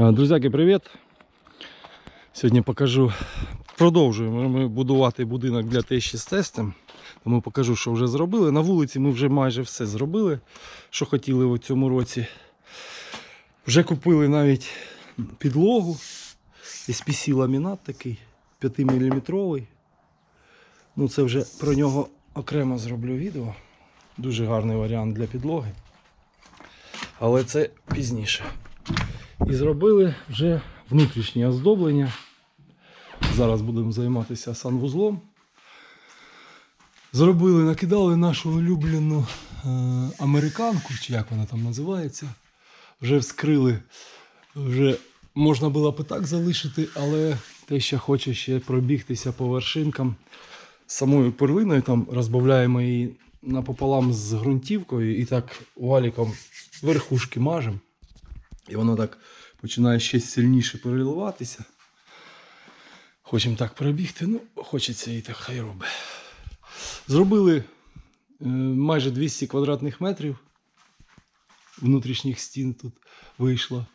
А, Друзяки, привіт! Сьогодні покажу. Продовжуємо ми будувати будинок для тещі з тестем. Тому покажу, що вже зробили. На вулиці ми вже майже все зробили, що хотіли в цьому році. Вже купили навіть підлогу. SPC ламінат такий 5-мм. Ну, це вже про нього окремо зроблю відео. Дуже гарний варіант для підлоги. Але це пізніше. І зробили вже внутрішнє оздоблення. Зараз будемо займатися санвузлом. Зробили, накидали нашу улюблену е, американку, чи як вона там називається. Вже вскрили, вже можна було б і так залишити, але те, що хоче ще пробігтися по вершинкам самою перлиною, там розбавляємо її напополам з ґрунтівкою і так валіком верхушки мажемо. І воно так починає ще сильніше переливатися. Хочемо так пробігти, ну, хочеться і так хай робить. Зробили е, майже 200 квадратних метрів внутрішніх стін тут вийшло.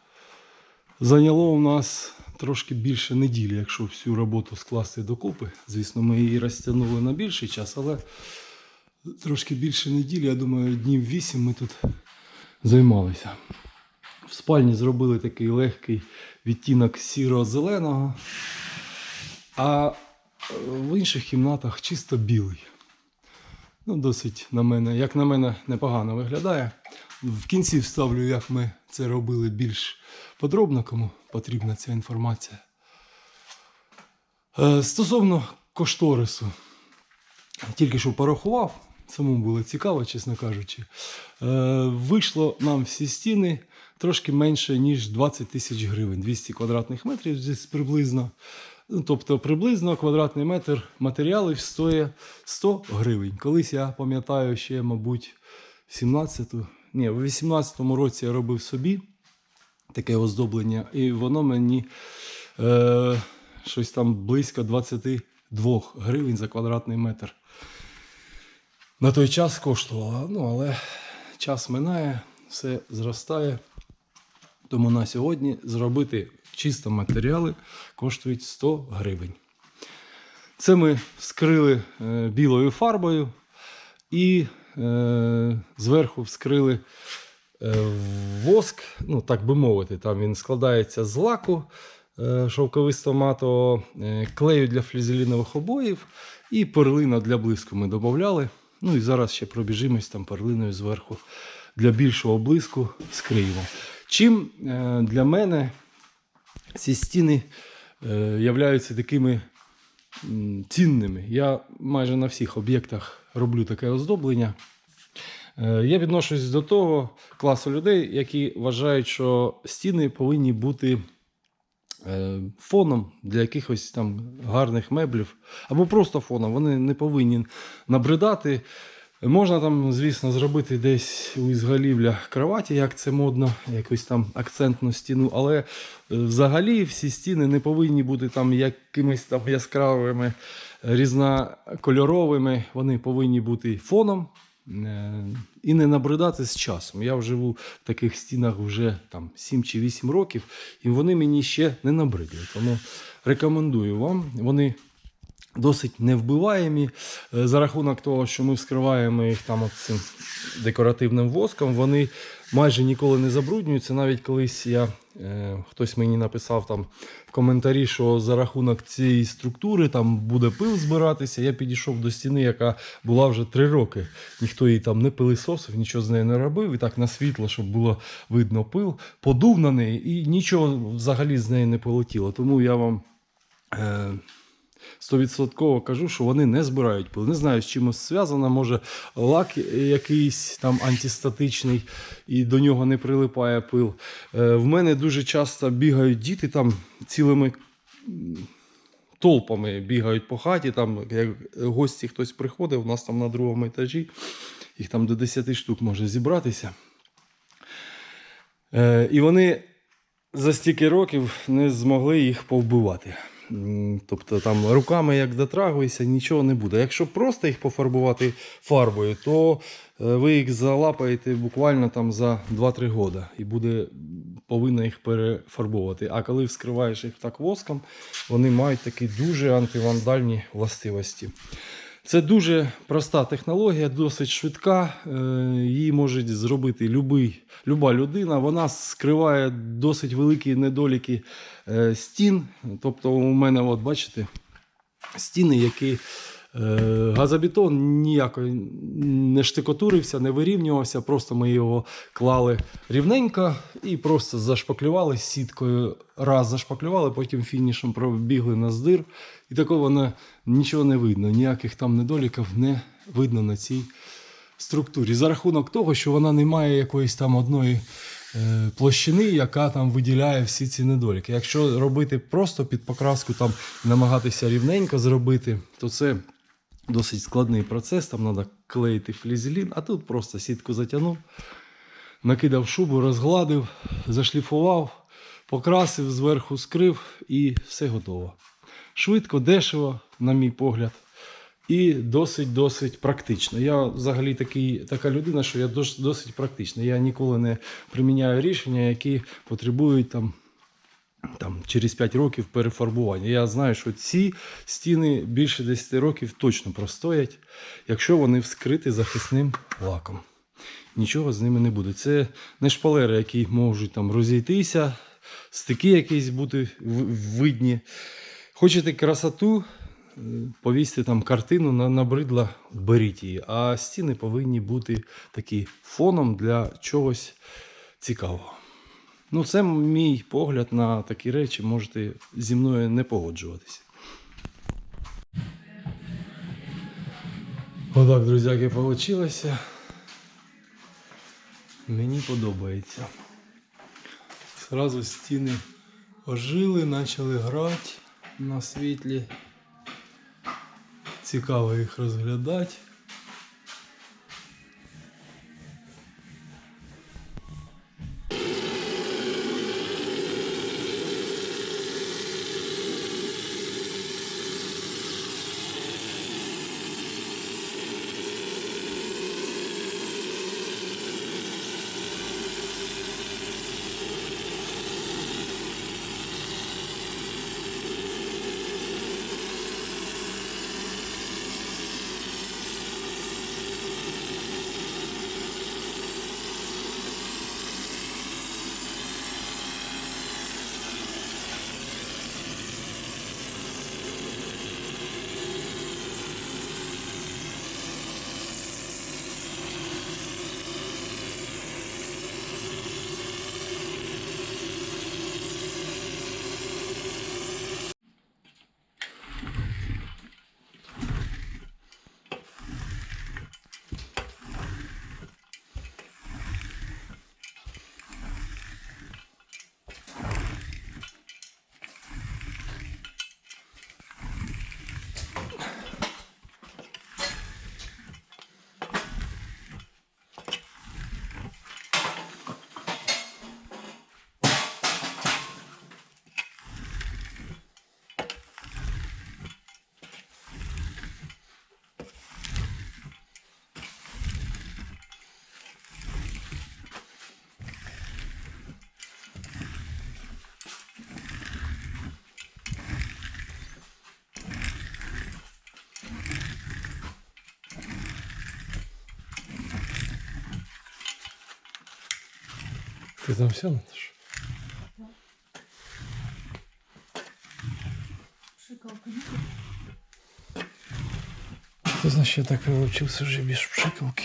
Зайняло у нас трошки більше неділі, якщо всю роботу скласти докупи. Звісно, ми її розтягнули на більший час, але трошки більше неділі, я думаю, днів 8 ми тут займалися. В спальні зробили такий легкий відтінок сіро-зеленого, а в інших кімнатах чисто білий. Ну, досить на мене, як на мене, непогано виглядає. В кінці вставлю, як ми це робили більш подробно, кому потрібна ця інформація. Е, Стосовно кошторису, тільки що порахував, самому було цікаво, чесно кажучи. Е, Вийшло нам всі стіни трошки менше, ніж 20 тисяч гривень, 200 квадратних метрів десь приблизно. Ну, Тобто приблизно квадратний метр матеріалів стоїть 100 гривень. Колись я пам'ятаю ще, мабуть, 17-ту, ні, в 18-му році я робив собі таке оздоблення, і воно мені е, щось там близько 22 гривень за квадратний метр. На той час коштувало. Ну, але час минає, все зростає. Тому на сьогодні зробити чисто матеріали коштують 100 гривень. Це ми вскрили е, білою фарбою і е, зверху вскрили е, воск, ну так би мовити, там він складається з лаку е, шовковисто матового, клею для флізелінових обоїв і перлина для блиску ми додавали. Ну і зараз ще пробіжимось там перлиною зверху для більшого блиску скриємо. Чим е, для мене ці стіни е, являються такими цінними. Я майже на всіх об'єктах роблю таке оздоблення. Е, Я відношусь до того класу людей, які вважають, що стіни повинні бути фоном для якихось там гарних меблів, або просто фоном. Вони не повинні набридати. Можна там, звісно, зробити десь у ізголів'я кроваті, як це модно, якусь там акцентну стіну, але е, взагалі всі стіни не повинні бути там якимись там яскравими, різнокольоровими. Вони повинні бути фоном е, і не набридати з часом. Я живу в таких стінах вже там 7 чи 8 років, і вони мені ще не набридли. Тому рекомендую вам. Вони досить невбиваємі Е, за рахунок того, що ми вскриваємо їх там от цим декоративним воском, вони майже ніколи не забруднюються. Навіть колись я хтось мені написав там в коментарі, що за рахунок цієї структури там буде пил збиратися. Я підійшов до стіни, яка була вже три роки. Ніхто її там не пилисосив, нічого з нею не робив. І так на світло, щоб було видно пил, подув на неї і нічого взагалі з неї не полетіло. Тому я вам. Е, Стовідсотково кажу, що вони не збирають пил. Не знаю, з чимось зв'язано. Може, лак якийсь там антистатичний і до нього не прилипає пил. Е, в мене дуже часто бігають діти там цілими толпами бігають по хаті. Там, як гості хтось приходить, у нас там на другому етажі, їх там до 10 штук може зібратися. Е, і вони за стільки років не змогли їх повбивати. Тобто там руками як дотрагуєшся, нічого не буде. Якщо просто їх пофарбувати фарбою, то е, ви їх залапаєте буквально там за 2-3 роки. І буде повинна їх перефарбовувати. А коли вскриваєш їх так воском, вони мають такі дуже антивандальні властивості. Це дуже проста технологія, досить швидка. е, Її може зробити любий, люба людина. Вона скриває досить великі недоліки е, стін. Тобто, у мене, от бачите, стіни, які газобетон ніяко не штикотурився, не вирівнювався. Просто ми його клали рівненько і просто зашпаклювали сіткою. Раз зашпаклювали, потім фінішем пробігли на здир. І такого воно нічого не видно, ніяких там недоліків не видно на цій структурі. За рахунок того, що вона не має якоїсь там одної е, площини, яка там виділяє всі ці недоліки. Якщо робити просто під покраску, там намагатися рівненько зробити, то це досить складний процес. Там треба клеїти флізелін, а тут просто сітку затягнув, накидав шубу, розгладив, зашліфував, покрасив, зверху скрив і все готово. Швидко, дешево, на мій погляд. І досить-досить практично. Я взагалі такий, така людина, що я досить практична. Я ніколи не приміняю рішення, які потребують там, там, через 5 років перефарбування. Я знаю, що ці стіни більше 10 років точно простоять, якщо вони вскриті захисним лаком. Нічого з ними не буде. Це не шпалери, які можуть там розійтися, стики якісь бути видні. Хочете красоту, е, повісьте там картину на набридла, беріть її. А стіни повинні бути такі фоном для чогось цікавого. Ну, це мій погляд на такі речі. Можете зі мною не погоджуватися. Отак, друзяки, вийшло. Мені подобається. Зразу стіни ожили, почали грати на світлі. Цікаво їх розглядати. Ти там все Наташ? Пшикалка. Ти знаєш, я так прилучився вже без пшикалки.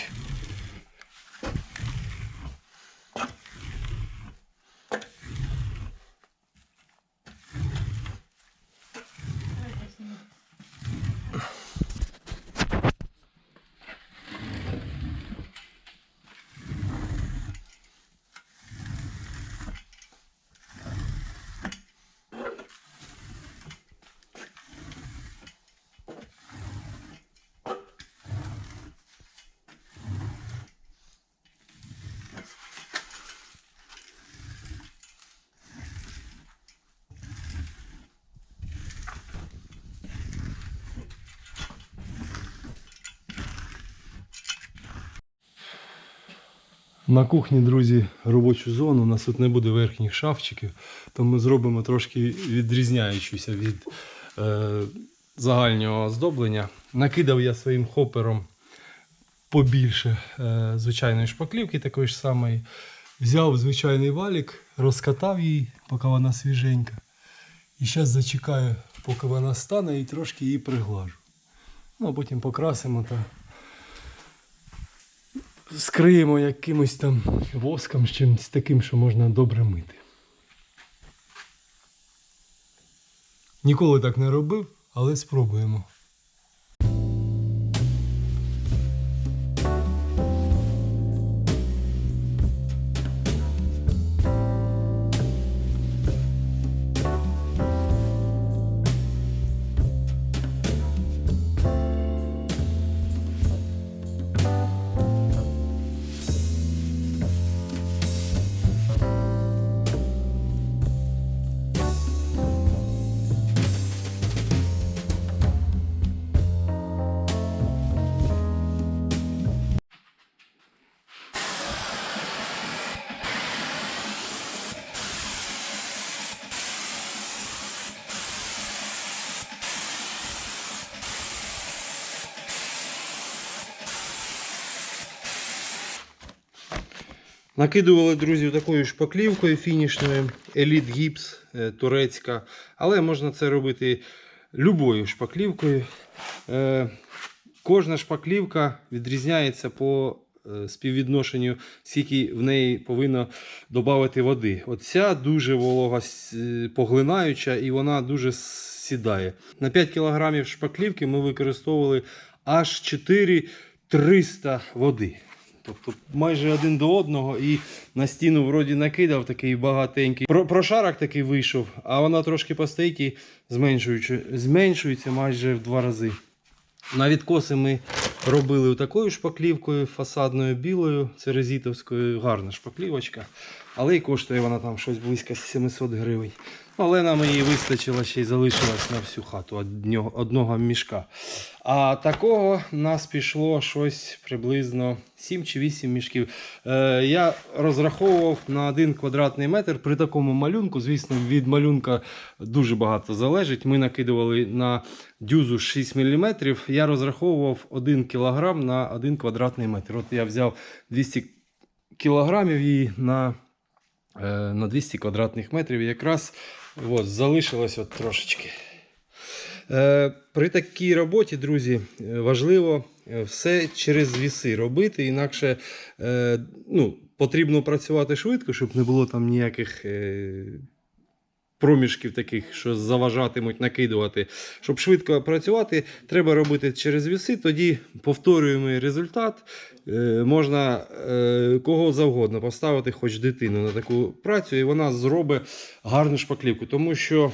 На кухні, друзі, робочу зону. У нас тут не буде верхніх шафчиків, то ми зробимо трошки відрізняючуся від е, загального оздоблення. Накидав я своїм хопером побільше е, звичайної шпаклівки, такої ж самої. Взяв звичайний валік, розкатав її, поки вона свіженька. І зараз зачекаю, поки вона стане і трошки її приглажу. Ну, а потім покрасимо та скриємо якимось там воском з чимось таким, що можна добре мити. Ніколи так не робив, але спробуємо. Накидували, друзі, такою шпаклівкою фінішною, Elite Gips е, турецька. Але можна це робити любою шпаклівкою. Е, Кожна шпаклівка відрізняється по е, співвідношенню, скільки в неї повинно додати води. Оця дуже волога поглинаюча і вона дуже сідає. На 5 кг шпаклівки ми використовували аж 4300 води. Тобто майже один до одного і на стіну вроді накидав такий багатенький. Про, прошарок такий вийшов, а вона трошки постоїть і зменшується майже в два рази. На відкоси ми робили такою шпаклівкою фасадною білою, це резітовською, гарна шпаклівочка. Але і коштує вона там щось близько 700 гривень. Але нам її вистачило ще й залишилось на всю хату одного мішка. А такого нас пішло щось приблизно 7 чи 8 мішків. Е, я розраховував на 1 квадратний метр при такому малюнку. Звісно, від малюнка дуже багато залежить. Ми накидували на дюзу 6 мм. Я розраховував 1 кг на 1 квадратний метр. От я взяв 200 кілограмів її на, на 200 квадратних метрів. Якраз от, залишилось от трошечки. Е, При такій роботі, друзі, е, важливо е, все через віси робити, інакше е, ну, потрібно працювати швидко, щоб не було там ніяких е, проміжків таких, що заважатимуть накидувати. Щоб швидко працювати, треба робити через віси, тоді повторюємо результат. Е, Можна е, кого завгодно поставити, хоч дитину на таку працю, і вона зробить гарну шпаклівку, тому що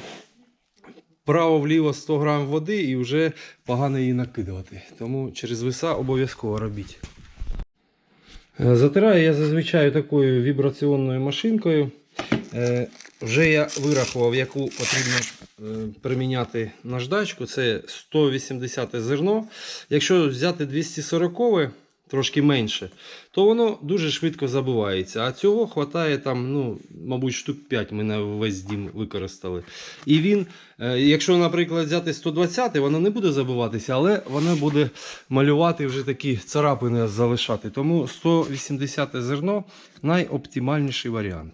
право-вліво 100 грам води і вже погано її накидувати. Тому через веса обов'язково робіть. Е, Затираю я зазвичай такою вібраційною машинкою. Е, Вже я вирахував, яку потрібно е, приміняти наждачку. Це 180 зерно. Якщо взяти 240 трошки менше, то воно дуже швидко забувається. А цього вистачає там, ну, мабуть, штук 5 ми на весь дім використали. І він, е, якщо, наприклад, взяти 120, воно не буде забуватися, але воно буде малювати вже такі царапини залишати. Тому 180 зерно найоптимальніший варіант.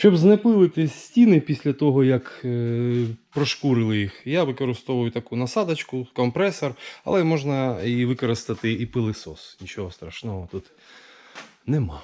Щоб знепилити стіни після того, як е, прошкурили їх, я використовую таку насадочку, компресор, але можна і використати і пилисос. Нічого страшного тут нема.